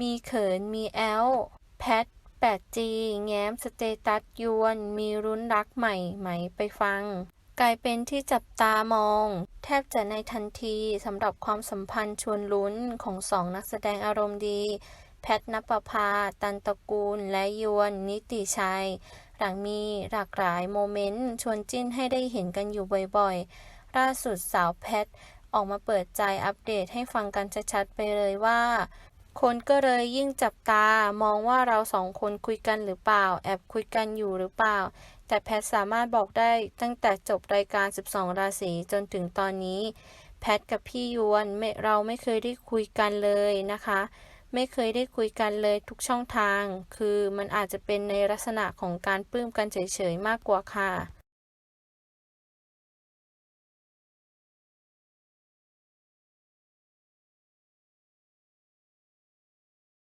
มีเขิน มีแอล แพท 8G แง้มสเตตัสยวน มีรุ้นรักใหม่ไหมไปฟัง กลายเป็นที่จับตามอง แทบจะในทันทีสำหรับความสัมพันธ์ชวนลุ้นของสองนักแสดงอารมณ์ดี แพทณปภา ตันตะกูล และยวน นิติชัย หลังมีหลากหลายโมเมนต์ชวนจิ้นให้ได้เห็นกันอยู่บ่อยๆ ล่าสุดสาวแพทออกมาเปิดใจอัปเดตให้ฟังกันชัดๆไปเลยว่า คนก็เลยยิ่งจับตามองว่าเราสองคนคุยกันหรือเปล่า แอบคุยกันอยู่หรือเปล่า แต่แพทสามารถบอกได้ตั้งแต่จบรายการ 12 ราศีจนถึงตอนนี้ แพทกับพี่ยวนไม่เราไม่เคยได้คุยกันเลยนะคะ ไม่เคยได้คุยกันเลยทุกช่องทาง คือมันอาจจะเป็นในลักษณะของการปลื้มกันเฉยๆมากกว่าค่ะ